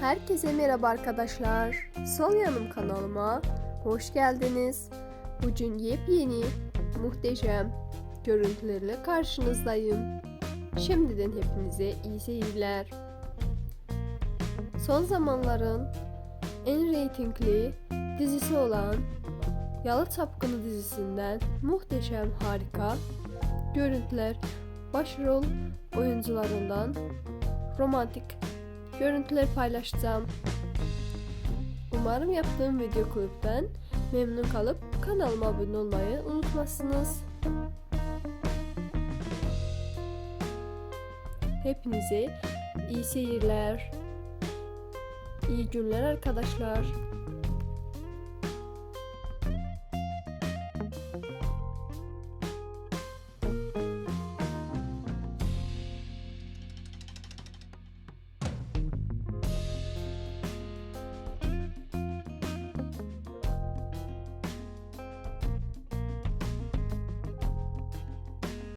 Herkese merhaba arkadaşlar. Sol yanım kanalıma hoş geldiniz. Bugün yepyeni, muhteşem görüntülerle karşınızdayım. Şimdiden hepinize iyi seyirler. Son zamanların en reytingli dizisi olan Yalı Çapkını dizisinden muhteşem harika görüntüler başrol oyuncularından romantik görüntüler paylaşacağım. Umarım yaptığım video klipten memnun kalıp kanalıma abone olmayı unutmazsınız. Hepinize iyi seyirler. İyi günler arkadaşlar.